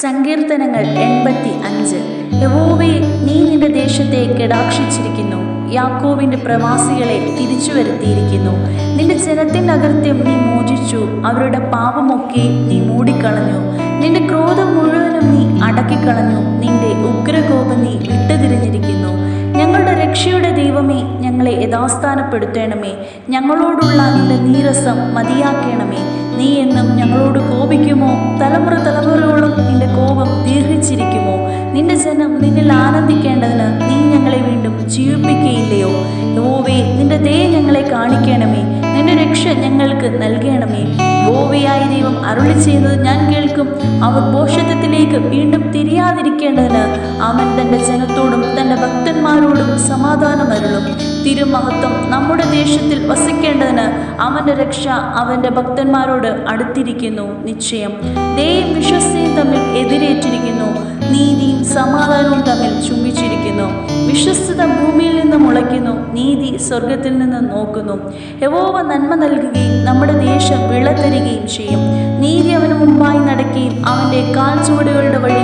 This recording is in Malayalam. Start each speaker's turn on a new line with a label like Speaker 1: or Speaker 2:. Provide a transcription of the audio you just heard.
Speaker 1: സങ്കീർത്തനങ്ങൾ എൺപത്തി അഞ്ച് യഹോവേ നീ നിന്റെ ദേശത്തെ കടാക്ഷിച്ചിരിക്കുന്നു. യാക്കോവിന്റെ പ്രവാസികളെ തിരിച്ചു വരുത്തിയിരിക്കുന്നു നിന്റെ ജനത്തിന്റെ അകൃത്യം നീ മോചിച്ചു. അവരുടെ പാപമൊക്കെ നീ മൂടിക്കളഞ്ഞു. നിന്റെ ക്രോധം മുഴുവനും നീ അടക്കിക്കളഞ്ഞു. നിന്റെ ഉഗ്രകോപം നീ വിട്ടുതിരിഞ്ഞിരിക്കുന്നു. ഞങ്ങളുടെ രക്ഷയുടെ ദൈവമേ ഞങ്ങളെ യഥാസ്ഥാനപ്പെടുത്തണമേ. ഞങ്ങളോടുള്ള നിന്റെ നീരസം മതിയാക്കണമേ. നീ എന്നും ഞങ്ങളോട് കോപിക്കുമോ? തലമുറ ദീർഘിച്ചിരിക്കുമോ നിന്റെ ജനം നിന്നിൽ ആനന്ദിക്കേണ്ടതിന് നീ ഞങ്ങളെ വീണ്ടും ജീവിപ്പിക്കുകയില്ലയോ? യോവേ നിന്റെ ദയ ഞങ്ങളെ കാണിക്കണമേ. നിന്റെ രക്ഷ ഞങ്ങൾക്ക് നൽകണമേ. യോവയായ ദൈവം അരുളി ചെയ്യുന്നത് ഞാൻ കേൾക്കും. അവർ പോഷത്വത്തിലേക്ക് വീണ്ടും തിരിയാതിരിക്കേണ്ടതിന് അവൻ തന്റെ ജനത്തോടും തന്റെ ഭക്തന്മാരോടും സമാധാനം അരുളും. തിരുമഹത്വം നമ്മുടെ ദേശത്തിൽ വസിക്കേണ്ടതിന് അവന്റെ രക്ഷ അവന്റെ ഭക്തന്മാരോട് അടുത്തിരിക്കുന്നു. നിശ്ചയം. ദൈവം നീതിയും സമാധാനവും തമ്മിൽ ചുംബിച്ചിരിക്കുന്നു. വിശ്വസ്തത ഭൂമിയിൽ നിന്ന് മുളയ്ക്കുന്നു. നീതി സ്വർഗത്തിൽ നിന്ന് നോക്കുന്നു. യവോവ നന്മ നൽകുകയും നമ്മുടെ ദേശം വിള ചെയ്യും. നീതി അവന് മുമ്പായി നടക്കുകയും അവന്റെ കാൽ ചുവടുകളുടെ വഴി